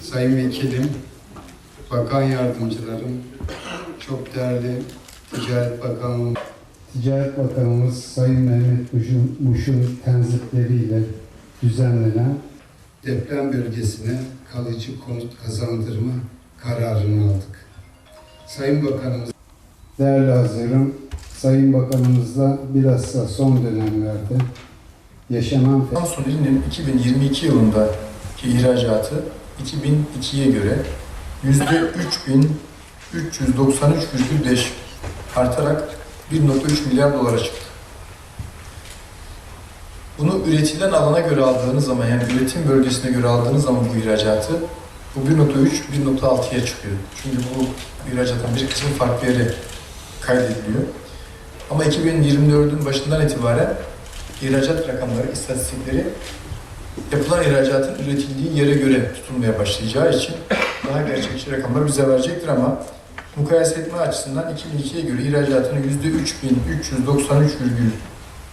Sayın Vekilim, Bakan Yardımcılarım, çok değerli Ticaret Bakanım, Ticaret Bakanımız Sayın Mehmet Muş'un, Muş'un tenzitleriyle düzenlenen deprem bölgesine kalıcı konut kazandırma kararını aldık. Sayın Bakanımız, değerli hazırım, Sayın Bakanımızla bilhassa son dönemlerde yaşanan Samsun ilinin 2022 yılındaki ihracatı 2002'ye göre %3393,5 artarak 1.3 milyar dolara çıktı. Bunu üretilen alana göre aldığınız zaman yani üretim bölgesine göre aldığınız zaman bu ihracatı bu 1.3, 1.6'ya çıkıyor. Çünkü bu ihracatın bir kısmı farklı yere kaydediliyor. Ama 2024'ün başından itibaren ihracat rakamları, istatistikleri yapılan ihracatın üretildiği yere göre tutulmaya başlayacağı için daha gerçekçi rakamlar bize verecektir ama mukayese etme açısından 2002'ye göre ihracatın %3393,4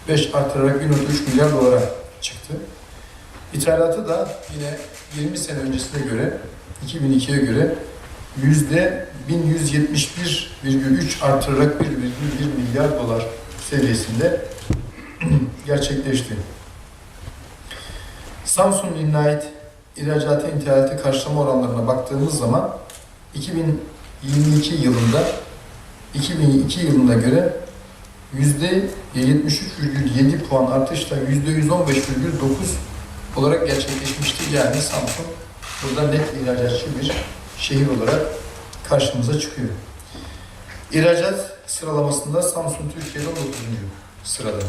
5 artırarak 1.3 milyar dolara çıktı. İthalatı da yine 20 sene öncesine göre 2002'ye göre yüzde 1171,3 artırarak 1,1 milyar dolar seviyesinde gerçekleşti. Samsung Linnait ihracatı interneti karşılama oranlarına baktığımız zaman 2022 yılında 2002 yılına göre %73,7 puan artışla %115,9 olarak gerçekleşmiştir. Yani Samsun burada net ihracatçı bir şehir olarak karşımıza çıkıyor. İhracat sıralamasında Samsun Türkiye'de 19. sırada.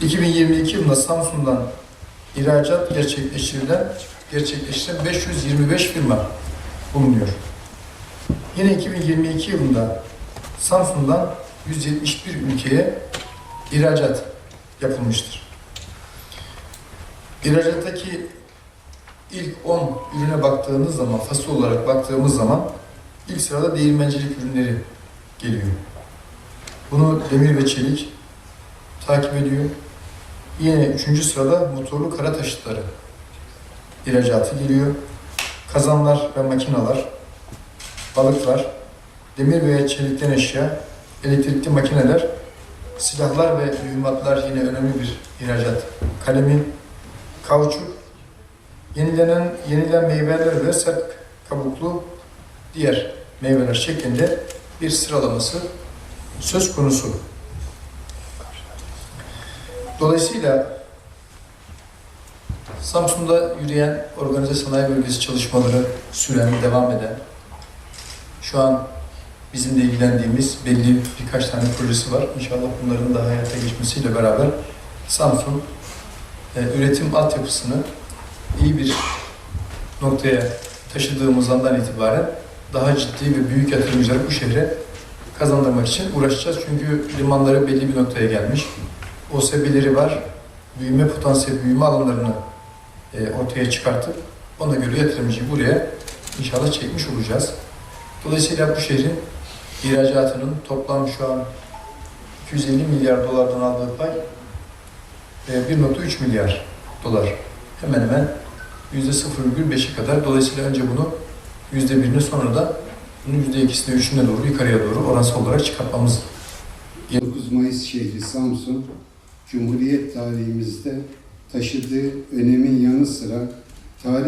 2022 yılında Samsun'dan ihracat gerçekleştirilen gerçekleştiren 525 firma bulunuyor. Yine 2022 yılında Samsun'dan 171 ülkeye ihracat yapılmıştır. İhracattaki ilk 10 ürüne baktığımız zaman, fasıl olarak baktığımız zaman ilk sırada değirmencilik ürünleri geliyor. Bunu demir ve çelik takip ediyor. Yine üçüncü sırada motorlu kara taşıtları ihracatı geliyor. Kazanlar ve makineler, balıklar, demir ve çelikten eşya, elektrikli makineler, silahlar ve mühimmatlar yine önemli bir ihracat kalemi, kauçuk, yenilenen yenilen meyveler ve sert kabuklu diğer meyveler şeklinde bir sıralaması söz konusu. Dolayısıyla Samsun'da yürüyen organize sanayi bölgesi çalışmaları süren, devam eden, şu an bizim de ilgilendiğimiz belli birkaç tane projesi var. İnşallah bunların da hayata geçmesiyle beraber Samsun e, üretim altyapısını iyi bir noktaya taşıdığımız andan itibaren daha ciddi ve büyük yatırımcıları bu şehre kazandırmak için uğraşacağız. Çünkü limanları belli bir noktaya gelmiş. OSB'leri var. Büyüme potansiyel, büyüme alanlarını e, ortaya çıkartıp ona göre yatırımcıyı buraya inşallah çekmiş olacağız. Dolayısıyla bu şehrin ihracatının toplam şu an 250 milyar dolardan aldığı pay e, 1.3 milyar dolar. Hemen hemen %0,5'i kadar. Dolayısıyla önce bunu %1'ini sonra da bunun %2'sine, 3'üne doğru yukarıya doğru oransal olarak çıkartmamız 9 Mayıs şehri Samsun, Cumhuriyet tarihimizde taşıdığı önemin yanı sıra tarih